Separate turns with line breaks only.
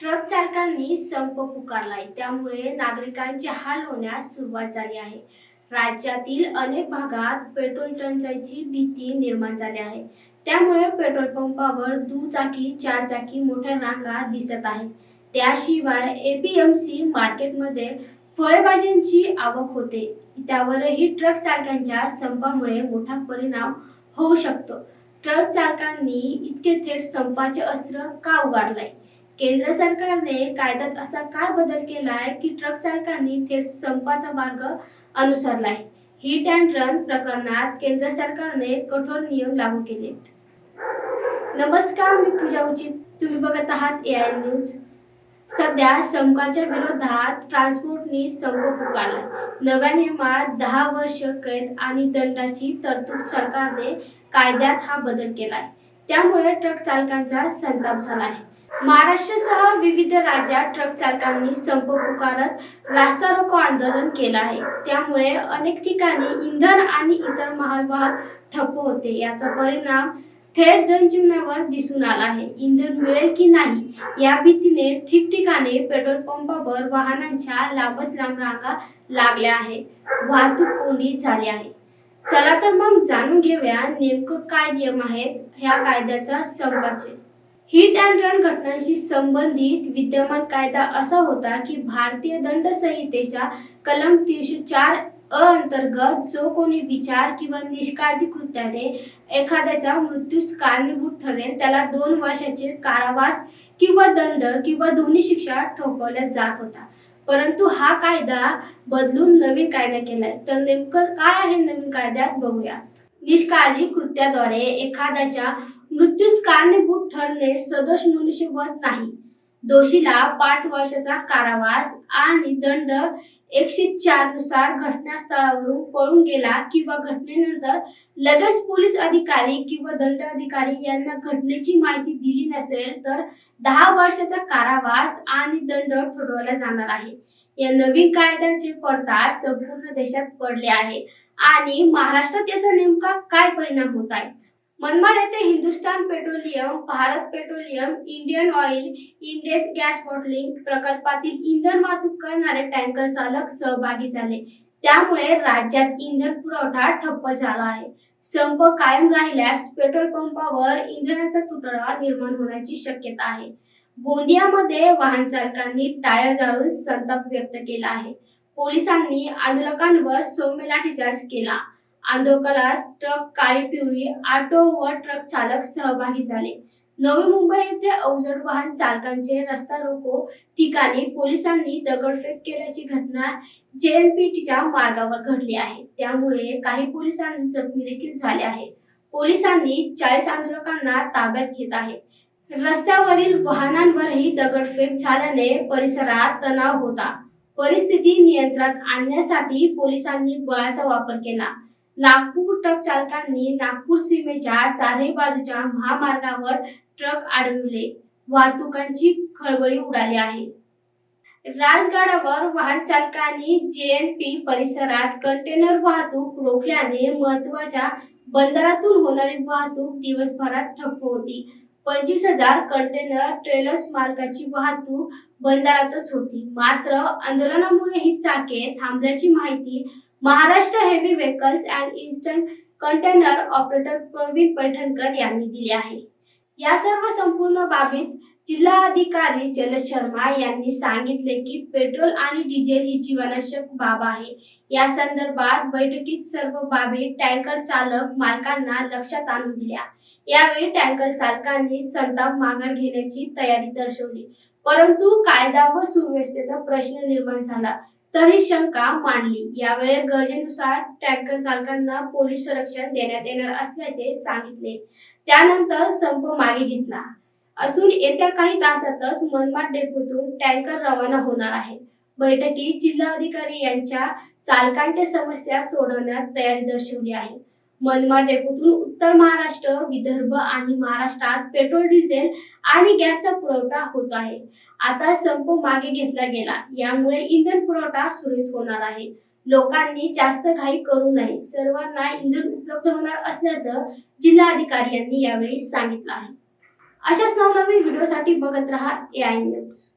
Truck चालकांनी संप पुकारलाय. त्यामुळे नागरिकांचे हाल होण्यास सुरुवात झाली आहे. राज्यातील अनेक भागात पेट्रोल टंचाईची भीती निर्माण झाली आहे. त्यामुळे पेट्रोल पंपावर दुचाकी चारचाकी मोठ्या रांगा दिसत आहेत. त्याशिवाय एपीएमसी मार्केटमध्ये फळभाज्यांची आवक होते. त्यावरही ट्रक चालकांच्या संपामुळे मोठा परिणाम होऊ शकतो. ट्रक चालकांनी इतके थेट संपाचे अस्त्र का उगाडलाय? केंद्र सरकारने कायद्यात असा काय बदल केलाय की ट्रक चालकांनी थेट संपाचा मार्ग अनुसरलाय हिट अँड रन प्रकरणात केंद्र सरकारने कठोर नियम लागू केलेत. नमस्कार मी पूजा उचित. तुम्ही बघत आहात ए आय न्यूज सध्या समकाच्या विरोधात ट्रान्सपोर्टनी संप पुकारला. नव्या नियमात दहा वर्ष कैद आणि दंडाची तरतूद सरकारने कायद्यात हा बदल केलाय. त्यामुळे ट्रक चालकांचा संताप झाला आहे. महाराष्ट्रासह विविध राज्यात ट्रक चालकांनी संप पुकारत रास्ता रोको आंदोलन केलं आहे. त्यामुळे अनेक ठिकाणी इंधन आणि इतर मालवाहक ठप्प होते. याचा परिणाम थेट जनजीवनावर दिसून आला आहे. इंधन मिळेल की नाही? या भीतीने ठिकठिकाणी पेट्रोल पंपावर वाहनांच्या लांबच लांब रांगा लागल्या आहे. वाहतूक कोंडी झाली आहे. चला तर मग जाणून घेऊया नेमकं काय नियम आहेत ह्या कायद्याचा संपाचे. हिट अँड रन घटनांशी संबंधित विद्यमान कायदा असा होता की भारतीय दंड संहितेच्या कलम तीनशे चार अ अंतर्गत जो कोणी विचार किंवा निष्काळजी कृत्याने एखाद्याचा मृत्यूस कारणीभूत ठरेल त्याला दोन वर्षाचे कारावास किंवा दंड किंवा दोन्ही शिक्षा ठोकवल्या जात होता परंतु हा कायदा बदलून नवीन कायदा केलाय. तर नेमकं काय आहे नवीन कायद्यात बघूया. निष्काळजी कृत्याद्वारे एखाद्याच्या मृत्यूस कारणीभूत ठरणे सदोष मनुष्यवत नाही. दोषीला पाच वर्षाचा कारावास आणि दंड एकशे चारनुसार घटनास्थळावरून पळून गेला किंवा घटनेनंतर लगेच पोलीस अधिकारी किंवा दंड अधिकारी यांना घटनेची माहिती दिली नसेल तर दहा वर्षाचा कारावास आणि दंड ठरवला जाणार आहे. या नवीन कायद्याचे पडताळ संपूर्ण देशात पडले आहे. आणि महाराष्ट्रात याचा नेमका काय परिणाम होत आहे? मनमाड येथे Hindustan petroleum Bharat petroleum Indian oil Indian gas bottling प्रकल्पातील इंधन वाहतूक करणारे टँकर चालक सहभागी झाले. त्यामुळे राज्यात इंधन पुरवठा ठप्प झाला आहे. संप कायम राहिल्यास पेट्रोल पंपावर इंधनाचा तुटवडा निर्माण होण्याची शक्यता आहे. गोंदियामध्ये वाहन चालकांनी टायर जाळून संताप व्यक्त केला आहे. पोलिसांनी आंदोलकांवर सौम्य लाठीचार्ज केला. आंदोलनात ट्रक काळी पिवळी ऑटो व ट्रक चालक सहभागी झाले. नवी मुंबई येथे अवजड वाहन चालकांचे रस्ता रोको ठिकाणी पोलिसांनी दगडफेक केल्याची घटना जेएनपीटीच्या मार्गावर घडली आहे. त्यामुळे काही पोलिसांनी जखमी देखील झाले आहेत. पोलिसांनी चाळीस आंदोलकांना ताब्यात घेत आहे रस्त्यावरील वाहनांवरही दगडफेक झाल्याने परिसरात तणाव होता. परिस्थिती नियंत्रणात आणण्यासाठी पोलिसांनी बळाचा वापर केला. नागपूर ट्रक चालकांनी नागपूर सीमेच्या चारही बाजूच्या महामार्गावर ट्रक अडविले. वाहतुकांची खळबळी उडाली आहे. राजगाडावर वाहन चालकांनी जेएनपी परिसरात कंटेनर वाहतूक रोखल्याने महत्त्वाच्या बंदरातून होणारी वाहतूक दिवसभरात ठप्प होती. पंचवीस हजार कंटेनर ट्रेलर्स मालकाची वाहतूक बंदरातच होती. मात्र आंदोलनामुळे ही चाके थांबल्याची माहिती Maharashtra heavy vehicles and instant container operator Pravin Paithankar यांनी दिली आहे. या सर्व संपूर्ण बाबीत जिल्हा अधिकारी जलद शर्मा यांनी सांगितले की पेट्रोल आणि डिझेल ही जीवनावश्यक बाब आहे. या संदर्भात बैठकीत सर्व बाबी टँकर चालक मालकांना लक्षात आणून दिल्या. यावेळी टँकर चालकांनी संताप माघार घेण्याची तयारी दर्शवली. परंतु कायदा व सुव्यवस्थेचा प्रश्न निर्माण झाला. तरी शंका मांडली. यावेळी गरजेनुसार टँकर चालकांना पोलीस संरक्षण देण्यात येणार असल्याचे सांगितले. त्यानंतर संप मागे घेतला. असून येत्या काही तासातच मनमाड डेपोतून टँकर रवाना होणार आहे. बैठकीत जिल्हाधिकारी यांच्या चालकांच्या समस्या सोडवण्यात तयारी दर्शवली आहे. मनमाड डेपोतून उत्तर महाराष्ट्र विदर्भ आणि महाराष्ट्रात पेट्रोल डिझेल आणि गॅसचा पुरवठा होत आहे. आता संप मागे घेतला गेला. यामुळे इंधन पुरवठा सुरळीत होणार आहे. लोकांनी जास्त घाई करू नये. सर्वांना इंधन उपलब्ध होणार असल्याचं जिल्हाधिकारी यांनी यावेळी सांगितलं आहे. अशाच नवनवीन व्हिडिओसाठी बघत राहा ए आय न्यूज